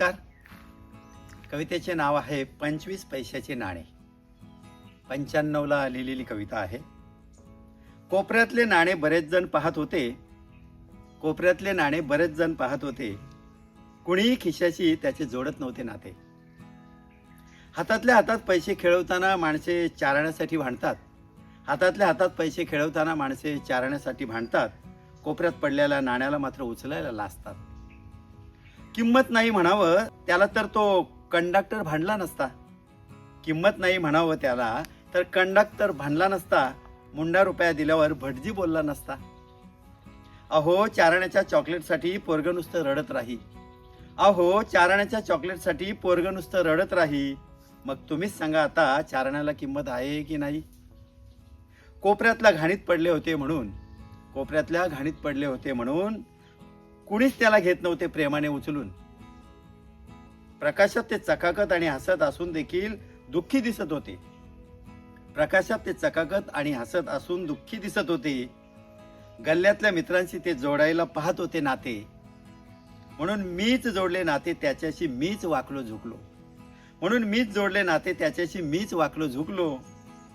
नमस्कार. कवितेचे नाव आहे पंचवीस पैशाचे नाणे. पंच्याण्णवला लिहिलेली कविता आहे. कोपऱ्यातले नाणे बरेच जण पाहत होते. कोपऱ्यातले नाणे बरेच जण पाहत होते. कुणीही खिशाशी त्याचे जोडत नव्हते नाते. हातातल्या हातात पैसे खेळवताना माणसे चारण्यासाठी भांडतात. हातातल्या हातात पैसे खेळवताना माणसे चारण्यासाठी भांडतात. कोपऱ्यात पडलेल्या नाण्याला मात्र उचलायला लाजतात. किंमत नाही म्हणावं त्याला तर तो कंडक्टर भांडला नसता. किंमत नाही म्हणावं त्याला तर कंडक्टर भांडला नसता मुंडा रुपया दिल्यावर भटजी बोलला नसता. अहो चारण्याच्या चॉकलेटसाठी पोरग नुसतं रडत राही. अहो चारण्याच्या चॉकलेटसाठी पोरग नुसतं रडत राही. मग तुम्हीच सांगा आता चारण्याला किंमत आहे की नाही? कोपऱ्यातल्या घाणीत पडले होते म्हणून कोपऱ्यातल्या घाणीत पडले होते म्हणून कुणीच त्याला घेत नव्हते प्रेमाने उचलून. प्रकाशात ते चकाकत आणि हसत असून देखील दुःखी दिसत होते. प्रकाशात ते चकाकत आणि हसत असून दुःखी दिसत होते. गल्ल्यातल्या मित्रांशी ते जोडायला पाहत होते नाते. म्हणून मीच जोडले नाते त्याच्याशी मीच वाकलो झुकलो. म्हणून मीच जोडले नाते त्याच्याशी मीच वाकलो झुकलो.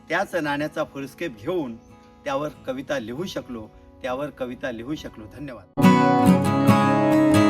त्याच नाण्याचा फुलस्केप घेऊन त्यावर कविता लिहू शकलो. त्यावर कविता लिहू शकलो. धन्यवाद. you